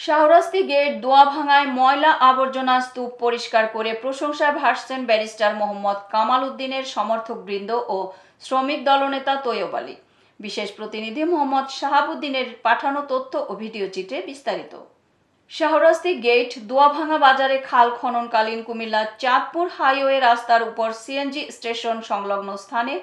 Shahrasti gate, দোয়া ভাঙায় ময়লা আবর্জনা স্তূপ পরিষ্কার করে প্রশংসায় ভাসছেন ব্যারিস্টার মোহাম্মদ কামাল উদ্দিনের সমর্থকবৃন্দ ও শ্রমিক দলনেতা তৈয়ব আলী। বিশেষ প্রতিনিধি মোহাম্মদ শাহাবুদ্দিনের পাঠানো তথ্য ও ভিডিও চিত্রে বিস্তারিত। শাহরাস্তি গেট দোয়াভাঙা বাজারে খাল খননকালীন কুমিল্লা চাঁদপুর হাইওয়ে রাস্তার উপর সিএনজি স্টেশন সংলগ্ন স্থানে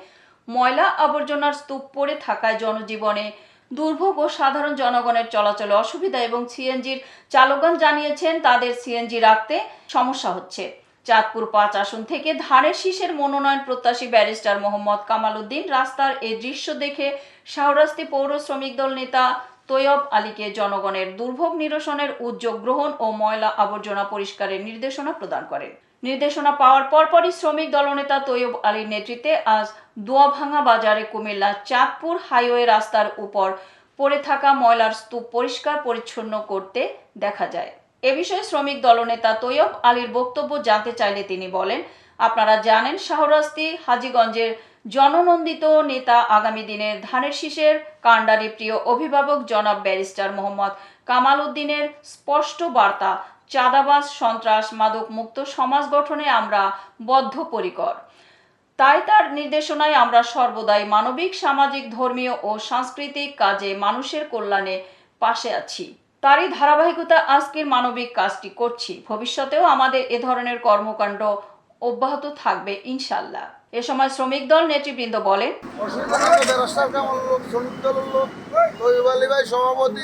ময়লা আবর্জনার স্তূপ পড়ে থাকায় জনজীবনে দুর্ভোগ ও সাধারণ জনগণের চলাচলে অসুবিধা এবং সিএনজির চালকগণ জানিয়েছেন তাদের সিএনজি রাখতে সমস্যা হচ্ছে। চাঁদপুর পাঁচ আসন থেকে ধানের শীষের মনোনয়ন প্রত্যাশী ব্যারিস্টার মোহাম্মদ কামাল উদ্দিন রাস্তার এই দৃশ্য দেখে শাহরাস্তি পৌর শ্রমিক দল নেতা তৈয়ব আলীকে জনগণের দুর্ভোগ নিরসনের উদ্যোগ গ্রহণ ও ময়লা আবর্জনা পরিষ্কারের নির্দেশনা প্রদান করেন। নির্দেশনা পাওয়ার পরপরই শ্রমিক দলনেতা তৈয়ব আলীর নেতৃত্বে আজ দোয়াভাঙা বাজারে কুমিল্লা চাঁদপুর হাইওয়ে রাস্তার উপর পড়ে থাকা ময়লার স্তূপ পরিষ্কার পরিচ্ছন্ন করতে দেখা যায়। এ বিষয়ে শ্রমিক দলনেতা তৈয়ব আলীর বক্তব্য জানতে চাইলে তিনি বলেন, আপনারা জানেন শাহরাস্তি হাজীগঞ্জের জননন্দিত নেতা আগামী দিনের ধানের শীষের কাণ্ডারি প্রিয় অভিভাবক জনাব ব্যারিস্টার মোহাম্মদ কামাল উদ্দিনের স্পষ্ট বার্তা চাঁদাবাজ, সন্ত্রাস মাদক মুক্ত সমাজ গঠনে আমরা বদ্ধপরিকর। তাই তার নির্দেশনায় আমরা সর্বদাই মানবিক, সামাজিক, ধর্মীয় ও সাংস্কৃতিক কাজে মানুষের কল্যাণে পাশে আছি। তারই ধারাবাহিকতা আজকের মানবিক কাজটি করছি। ভবিষ্যতেও আমাদের এ ধরনের কর্মকাণ্ড অব্যাহত থাকবে ইনশাল্লাহ এ সময় শ্রমিক দল নেতৃবৃন্দ বলেন সভাপতি